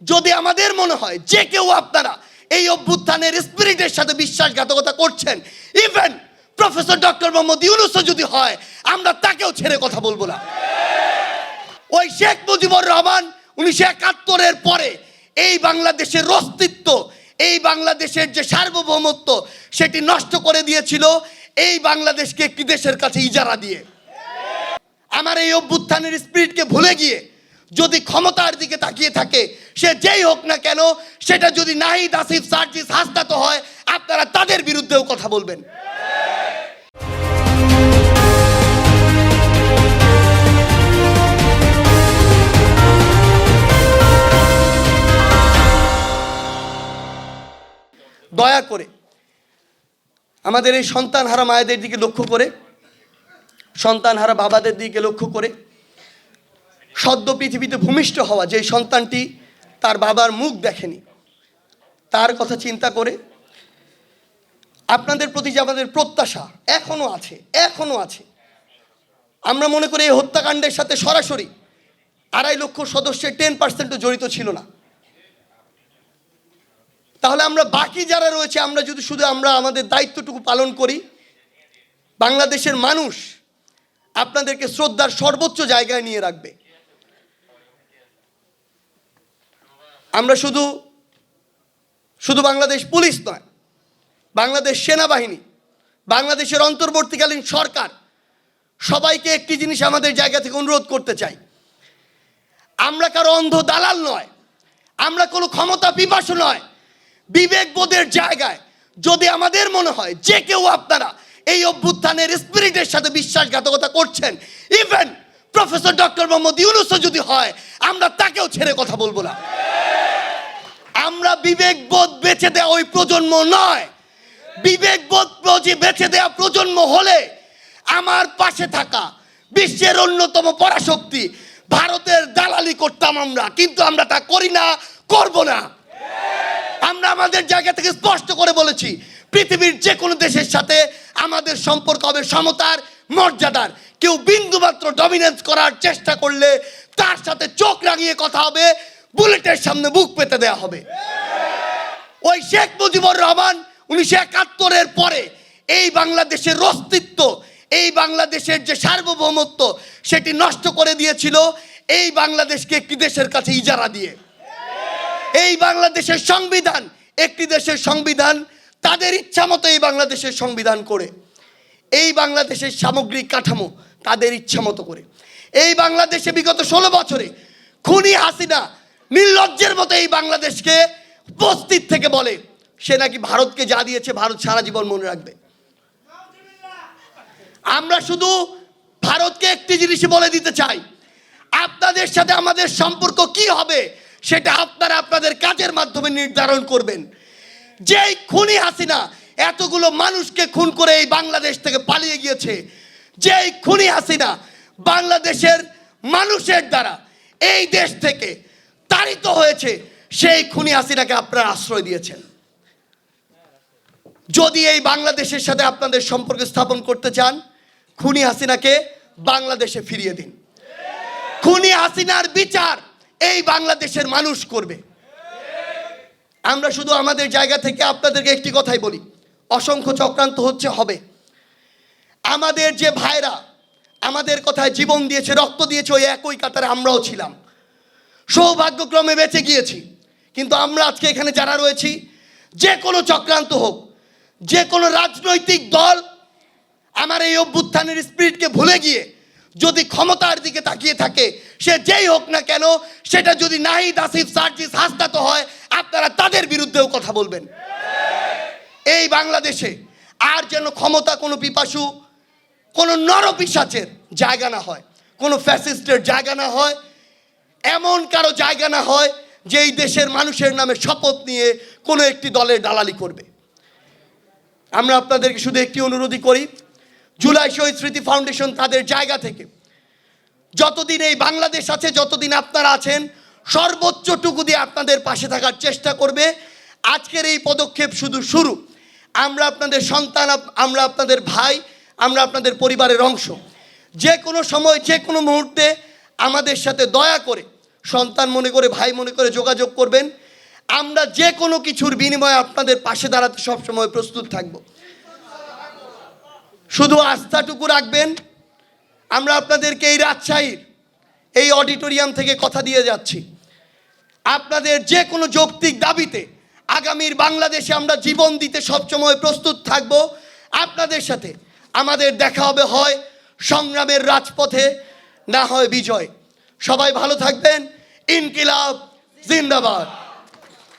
যদি আমাদের মনে হয় যে কেউ আপনারা এই অভ্যুত্থানের স্পিরিটের সাথে বিশ্বাসঘাতকতা করছেন ইভেন প্রফেসর ডক্টর মোহাম্মদ ইউনুসও যদি হয়, আমরা তাকেও ছেড়ে কথা বলব না। ওই শেখ মুজিবুর রহমান উনিশশো একাত্তরের পরে এই বাংলাদেশের অস্তিত্ব, এই বাংলাদেশের যে সার্বভৌমত্ব, সেটি নষ্ট করে দিয়েছিল এই বাংলাদেশকে একটি দেশের কাছে ইজারা দিয়ে। আমার এই অভ্যুত্থানের স্পিরিটকে ভুলে গিয়ে যদি ক্ষমতার দিকে তাকিয়ে থাকে, সে যেই হোক না কেন, সেটা যদি নাহিদ, আসিফ, সার্জিস হাসদাত হয়, আপনারা তাদের বিরুদ্ধেও কথা বলবেন। দয়া করে আমাদের এই সন্তানহারা মায়েদের দিকে লক্ষ্য করে, সন্তানহারা বাবাদের দিকে লক্ষ্য করে সদ্য পৃথিবীতে ভূমিষ্ঠ হওয়া যে সন্তানটি তার বাবার মুখ দেখেনি, তার কথা চিন্তা করে আপনাদের প্রতি যে আমাদের প্রত্যাশা এখনও আছে, এখনও আছে। আমরা মনে করি এই হত্যাকাণ্ডের সাথে সরাসরি আড়াই লক্ষ সদস্যের টেন পার্সেন্টও জড়িত ছিল না। তাহলে আমরা বাকি যারা রয়েছে, আমরা যদি শুধু আমরা আমাদের দায়িত্বটুকু পালন করি, বাংলাদেশের মানুষ আপনাদেরকে শ্রদ্ধার সর্বোচ্চ জায়গায় নিয়ে রাখবে। আমরা শুধু শুধু বাংলাদেশ পুলিশ নয়, বাংলাদেশ সেনাবাহিনী, বাংলাদেশের অন্তর্বর্তীকালীন সরকার, সবাইকে একটি জিনিস আমাদের জায়গা থেকে অনুরোধ করতে চাই। আমরা কারও অন্ধ দালাল নয়, আমরা কোনো ক্ষমতা পিপাসু নয়, বিবেকবোধের জায়গায় যদি আমাদের মনে হয় যে কেউ আপনারা এই অভ্যুত্থানের স্পিরিটের সাথে বিশ্বাসঘাতকতা করছেন ইভেন প্রফেসর ডক্টর মোহাম্মদ ইউনুসও যদি হয়, আমরা তাকেও ছেড়ে কথা বলব না। আমরা বিবেকবোধ বেছে দেওয়া ওই প্রজন্ম নয়। বিবেকবোধ বেছে দেওয়া প্রজন্ম হলে আমার পাশে থাকা বিশ্বের অন্যতম পরাশক্তি ভারতের দালালি করতাম আমরা, কিন্তু আমরা তা করি না, করব না। আমরা আমাদের জায়গা থেকে স্পষ্ট করে বলেছি, পৃথিবীর যে কোনো দেশের সাথে আমাদের সম্পর্ক হবে সমতার মর্যাদার। কেউ বিন্দুমাত্র ডমিনেন্স করার চেষ্টা করলে তার সাথে চোখ রাঙিয়ে কথা হবে বুলেটের সামনে বুক পেতে দেয়া হবে। ওই শেখ মুজিবুর রহমান উনিশশো একাত্তরের পরে এই বাংলাদেশের অস্তিত্ব, এই বাংলাদেশের যে সার্বভৌমত্ব, সেটি নষ্ট করে দিয়েছিল এই বাংলাদেশকে একটি দেশের কাছে ইজারা দিয়ে। এই বাংলাদেশের সংবিধান একটি দেশের সংবিধান, তাদের ইচ্ছা মতো এই বাংলাদেশের সংবিধান করে। এই বাংলাদেশের সামগ্রিক কাঠামো তাদের ইচ্ছা মতো করে। এই বাংলাদেশে বিগত ষোলো বছরে খুনি হাসিনা নির্লজ্জের মতো এই বাংলাদেশকে উপস্থিত থেকে বলে, সে নাকি ভারতকে যা দিয়েছে, ভারত সারা জীবন মনে রাখবে। আমরা শুধু ভারতকে একটি জিনিসই বলে দিতে চাই, আপনাদের সাথে আমাদের সম্পর্ক কি হবে, সেটা আপনারা আপনাদের কাজের মাধ্যমে নির্ধারণ করবেন। যেই খুনি হাসিনা এতগুলো মানুষকে খুন করে এই বাংলাদেশ থেকে পালিয়ে গিয়েছে, যেই খুনি হাসিনা বাংলাদেশের মানুষের দ্বারা এই দেশ থেকে তাড়িত হয়েছে, সেই খুনি হাসিনাকে আপনারা আশ্রয় দিয়েছেন। যদি এই বাংলাদেশের সাথে আপনাদের সম্পর্ক স্থাপন করতে চান, খুনি হাসিনাকে বাংলাদেশে ফিরিয়ে দিন। খুনি হাসিনার বিচার এই বাংলাদেশের মানুষ করবে। আমরা শুধু আমাদের জায়গা থেকে আপনাদেরকে একটি কথাই বলি, অসংখ্য চক্রান্ত হচ্ছে, হবে। আমাদের যে ভাইরা আমাদের কথায় জীবন দিয়েছে, রক্ত দিয়েছে, ওই একই কাতারে আমরাও ছিলাম। সৌভাগ্যক্রমে বেঁচে গিয়েছি। কিন্তু আমরা আজকে এখানে যারা রয়েছি, যে কোনো চক্রান্ত হোক, যে কোনো রাজনৈতিক দল আমার এই অভ্যুত্থানের স্পিরিটকে ভুলে গিয়ে যদি ক্ষমতার দিকে তাকিয়ে থাকে, সে যেই হোক না কেন, সেটা যদি নাহিদ, আসিফ, সার্জিস হাসদাত হয়, আপনারা তাদের বিরুদ্ধেও কথা বলবেন। এই বাংলাদেশে আর যেন ক্ষমতা কোনো পিপাসু, কোনো নরপিসাচের জায়গা না হয়, কোনো ফ্যাসিস্টের জায়গা না হয় এমন কারও জায়গা না হয় যে এই দেশের মানুষের নামে শপথ নিয়ে কোনো একটি দলের দালালি করবে। আমরা আপনাদেরকে শুধু একটি অনুরোধই করি, জুলাই শহীদ স্মৃতি ফাউন্ডেশন তাদের জায়গা থেকে যতদিন এই বাংলাদেশ আছে, যতদিন আপনারা আছেন, সর্বোচ্চটুকু দিয়ে আপনাদের পাশে থাকার চেষ্টা করবে। আজকের এই পদক্ষেপ শুধু শুরু। আমরা আপনাদের সন্তান, আমরা আপনাদের ভাই, আমরা আপনাদের পরিবারের অংশ। যে কোনো সময়, যে কোনো মুহূর্তে আমাদের সাথে দয়া করে, সন্তান মনে করে, ভাই মনে করে যোগাযোগ করবেন। আমরা যে কোনো কিছুর বিনিময়ে আপনাদের পাশে দাঁড়াতে সবসময় প্রস্তুত থাকব। শুধু আস্থাটুকু রাখবেন। আমরা আপনাদেরকে এই রাজশাহীর, এই অডিটোরিয়াম থেকে কথা দিয়ে যাচ্ছি। আপনাদের যে কোনো যৌক্তিক দাবিতে আগামীর বাংলাদেশে আমরা জীবন দিতে সবসময় প্রস্তুত থাকব। আপনাদের সাথে আমাদের দেখা হবে হয় সংগ্রামের রাজপথে। না হয় বিজয়। সবাই ভালো থাকবেন। ইনকিলাব জিন্দাবাদ।